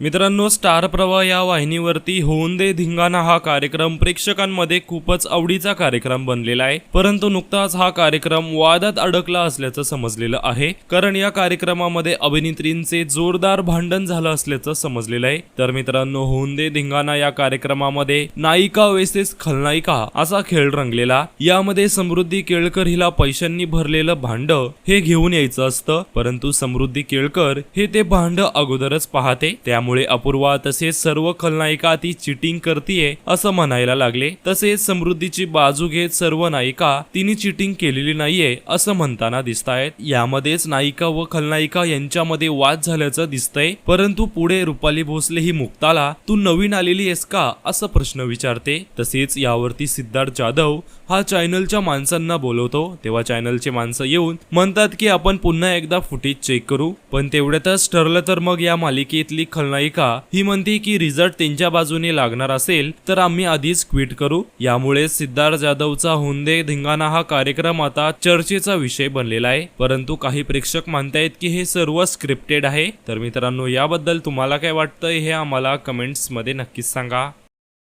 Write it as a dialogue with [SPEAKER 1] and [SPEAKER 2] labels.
[SPEAKER 1] मित्रांनो स्टार प्रवाह या वाहिनीवरती होऊन दे धिंगाणा हा कार्यक्रम प्रेक्षकांमध्ये खूपच आवडीचा कार्यक्रम बनलेला आहे. परंतु नुकताच हा कार्यक्रम वादात अडकला असल्याचं समजलेलं आहे. कारण या कार्यक्रमामध्ये अभिनेत्रींचे जोरदार भांडण झालं असल्याचं समजलेलं आहे. तर मित्रांनो होऊन दे धिंगाणा या कार्यक्रमामध्ये नायिका वेसेस खलनायिका असा खेळ रंगलेला. यामध्ये समृद्धी केळकर हिला पैशांनी भरलेलं भांड हे घेऊन यायचं असतं. परंतु समृद्धी केळकर हे ते भांड अगोदरच पाहते. त्यामुळे अपूर्वा तसेच सर्व खलनायिका ती चिटिंग करतीये असं म्हणायला लागले. तसेच समृद्धीची बाजू घेत सर्व नायिका तिने चिटिंग केलेली नाहीये असं म्हणताना दिसतायत. यामध्येच नायिका व खलनायिका यांच्यामध्ये वाद झाल्याचं दिसतंय. परंतु पुढे रुपाली भोसले ही मुक्ताला तू नवीन आलेली आहेस का? असा प्रश्न विचारते. तसेच यावरती सिद्धार्थ जाधव हा चॅनलच्या माणसांना बोलवतो. तेव्हा चॅनलचे माणसं येऊन म्हणतात की आपण पुन्हा एकदा फुटेज चेक करू. पण तेवढ्यातच ठरलं तर मग या मालिकेतली खलनायिका ही म्हणते की रिझल्ट त्यांच्या बाजूने लागणार असेल तर आम्ही आधीच क्विट करू. यामुळे सिद्धार्थ जाधवचा हुंदे धिंगाणा हा कार्यक्रम आता चर्चेचा विषय बनलेला आहे. परंतु काही प्रेक्षक मानतायत की हे सर्व स्क्रिप्टेड आहे. तर मित्रांनो याबद्दल तुम्हाला काय वाटतं हे आम्हाला कमेंट्समध्ये नक्कीच सांगा.